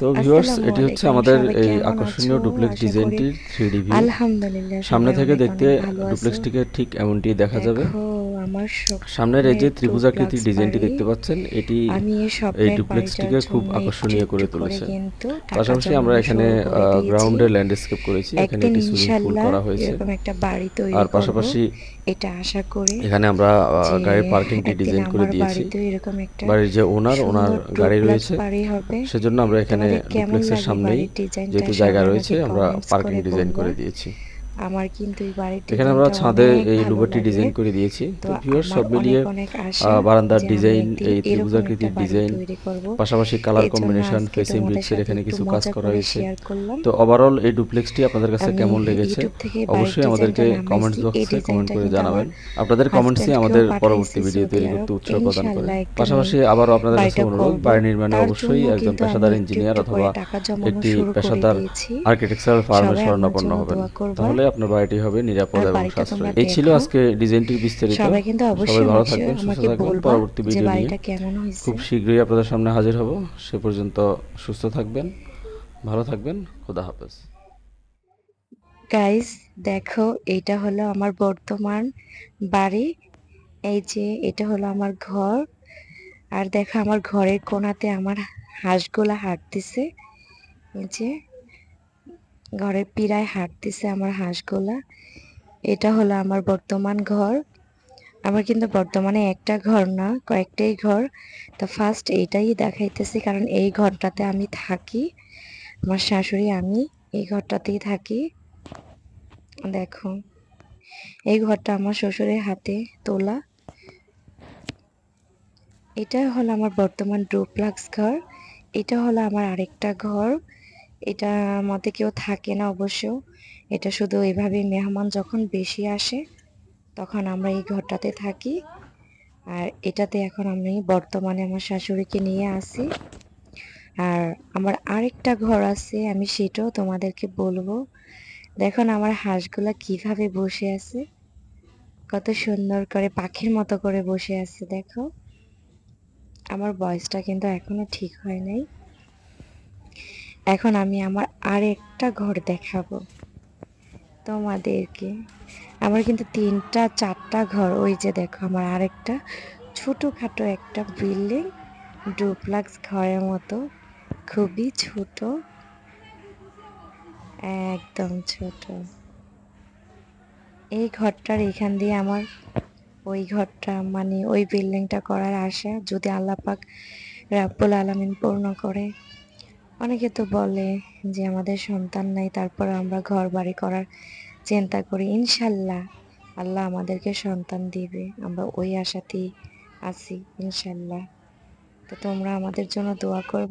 তো ভিউয়ার্স এটি হচ্ছে আমাদের এই আকর্ষণীয় ডুপ্লেক্স ডিজাইনটির থ্রি ডি ভিউ আলহামদুলিল্লাহ সামনে থেকে দেখতে ডুপ্লেক্সটিকে ঠিক এমনটি দেখা যাবে। আমার সামনের এই যে স্বপ্নের ত্রিভুজাকৃতির ডিজাইনটি দেখতে পাচ্ছেন এটি এই ডুপ্লেক্সটিকে খুব আকর্ষণীয় করে তুলেছে। পাশাপাশি আমরা এখানে। গ্রাউন্ডে ল্যান্ডস্কেপ করেছি এখানে একটি সুইমিং পুল করা হয়েছে। একটা বাড়ি তৈরি আর পাশাপাশি এটা আশা করি এখানে আমরা গাড়ির পার্কিংটি একদিন ডিজাইন করে দিয়েছি। বাড়ির যে ওনার ওনার গাড়ি রয়েছে। সেজন্য আমরা এখানে ডুপ্লেক্সের সামনেই যেহেতু জায়গা রয়েছে আমরা পার্কিং ডিজাইন করে দিয়েছি। আমার কিন্তু এই বাড়ির এখানে আমরা ছাদে এই লুবাটি ডিজাইন করে দিয়েছি। তো ভিউয়ার সব মিলিয়ে বারান্দার ডিজাইন এই ত্রিভুজাকৃতির ডিজাইন পাশাপাশি কালার কম্বিনেশন ফেসিং ব্রিক্সের এখানে কিছু কাজ করা হয়েছে। তো ওভারঅল এই ডুপ্লেক্সটি আপনাদের কাছে কেমন লেগেছে? অবশ্যই আমাদেরকে কমেন্টস বক্সে কমেন্ট করে জানাবেন। আপনাদের কমেন্টসই আমাদের পরবর্তী ভিডিও তৈরি করতে উৎসাহ প্রদান করে পাশাপাশি আবারও আপনাদের কাছে অনুরোধ বাড়ি নির্মাণে অবশ্যই একজন পেশাদার ইঞ্জিনিয়ার অথবা একটি পেশাদার। আর্কিটেকচারাল ফার্মের শরণাপন্ন হবেন তাহলে আপনার বাড়িটি হবে নিরাপদ এবং সাশ্রয়ী। এই ছিল আজকে ডিজাইনটির বিস্তারিত। সবাই কিন্তু অবশ্যই ভালো থাকবেন সুস্থ থাকবেন। পরবর্তী ভিডিও নিয়ে খুব শীঘ্রই আপনাদের সামনে হাজির হব। সে পর্যন্ত সুস্থ থাকবেন ভালো থাকবেন খোদা হাফেজ। গাইস দেখো এটা হলো আমার বর্তমান বাড়ি। এই যে এটা হলো আমার ঘর। আর দেখো আমার ঘরের কোণাতে আমার হাঁসগুলা হাঁটতেছে। এই যে ঘরের পিড়ায় হাঁটতেছে আমার হাঁসগুলা। এটা হলো আমার বর্তমান ঘর। আমার কিন্তু বর্তমানে একটা ঘর না, কয়েকটাই ঘর। তো ফার্স্ট এইটাই দেখাইতেছি, কারণ এই ঘরটাতে আমি থাকি। আমার শাশুড়ি, আমি এই ঘরটাতেই থাকি। দেখো, এই ঘরটা আমার শ্বশুরের হাতে তোলা। এটা হলো আমার বর্তমান ডুপ্লাক্স ঘর। এটা হলো আমার আরেকটা ঘর। এটা মতে কেউ থাকে না অবশ্য। এটা শুধু এভাবে মেহমান যখন বেশি আসে, তখন আমরা এই ঘরটাতে থাকি। আর এটাতে এখন আমি বর্তমানে আমার শাশুড়িকে নিয়ে আসি। আর আমার আরেকটা ঘর আছে, আমি সেটাও তোমাদেরকে বলব। দেখো আমার হাঁসগুলা কীভাবে বসে আছে। কত সুন্দর করে পাখির মতো করে বসে আছে, দেখো। আমার বয়সটা কিন্তু এখনও ঠিক হয় নাই। এখন আমি আমার আরেকটা ঘর দেখাবো তোমাদেরকে। আমার কিন্তু তিনটা, চারটা ঘর, ওই যে দেখো আমার আরেকটা ছোটোখাটো একটা বিল্ডিং, ডুপ্লাক্স ঘরের মতো, খুবই ছোট, একদম ছোট। এই ঘরটার এখান দিয়ে আমার, ওই ঘরটা মানে ওই বিল্ডিংটা করার আশা যদি আল্লাহ পাক রাব্বুল আলামিন পূর্ণ করে। অনেকে তো বলে যে আমাদের সন্তান নাই, তারপর আমরা ঘর বাড়ি করার চিন্তা করি। ইনশাল্লাহ আল্লাহ আমাদেরকে সন্তান দিবে, আমরা ওই আশাতেই আছি ইনশাল্লাহ। তো তোমরা আমাদের জন্য দোয়া করবে।